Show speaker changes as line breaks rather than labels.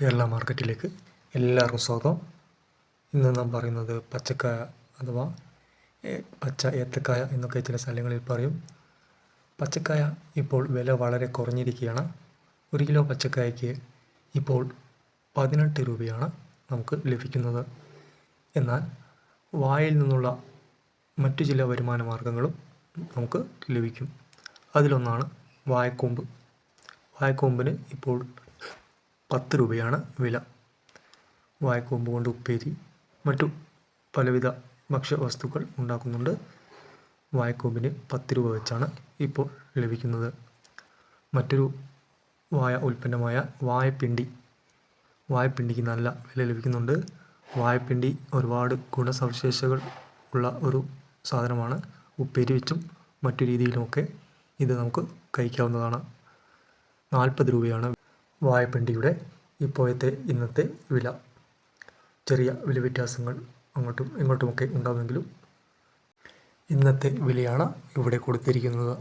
കേരള മാർക്കറ്റിലേക്ക് എല്ലാവർക്കും സ്വാഗതം. ഇന്ന് നാം പറയുന്നത് പച്ചക്കായ അഥവാ പച്ച ഏത്തക്കായ എന്നൊക്കെ ചില സ്ഥലങ്ങളിൽ പറയും. പച്ചക്കായ ഇപ്പോൾ വില വളരെ കുറഞ്ഞിരിക്കുകയാണ്. ഒരു കിലോ പച്ചക്കായക്ക് ഇപ്പോൾ പതിനെട്ട് രൂപയാണ് നമുക്ക് ലഭിക്കുന്നത്. എന്നാൽ വായിൽ നിന്നുള്ള മറ്റു ചില വരുമാന മാർഗങ്ങളും നമുക്ക് ലഭിക്കും. അതിലൊന്നാണ് വാഴക്കൂമ്പ് വാഴക്കൂമ്പിന് ഇപ്പോൾ പത്ത് രൂപയാണ് വില. വാഴക്കൂമ്പ് കൊണ്ട് ഉപ്പേരി. മറ്റു പലവിധ ഭക്ഷ്യവസ്തുക്കൾ ഉണ്ടാക്കുന്നുണ്ട്. വാഴക്കൂമ്പിന് പത്ത് രൂപ വെച്ചാണ് ഇപ്പോൾ ലഭിക്കുന്നത്. മറ്റൊരു വായ ഉൽപ്പന്നമായ വായപ്പിണ്ടി. വായപ്പിണ്ടിക്ക് നല്ല വില ലഭിക്കുന്നുണ്ട്. വായപ്പിണ്ടി ഒരുപാട് ഗുണസവിശേഷകൾ ഉള്ള ഒരു സാധനമാണ്. ഉപ്പേരി വെച്ചും മറ്റു രീതിയിലുമൊക്കെ ഇത് നമുക്ക് കഴിക്കാവുന്നതാണ്. നാൽപ്പത് രൂപയാണ് വാഴപ്പിണ്ടിയുടെ ഇപ്പോഴത്തെ ഇന്നത്തെ വില. ചെറിയ വില വ്യത്യാസങ്ങൾ അങ്ങോട്ടും ഇങ്ങോട്ടുമൊക്കെ ഉണ്ടാകുമെങ്കിലും ഇന്നത്തെ വിലയാണ് ഇവിടെ കൊടുത്തിരിക്കുന്നത്.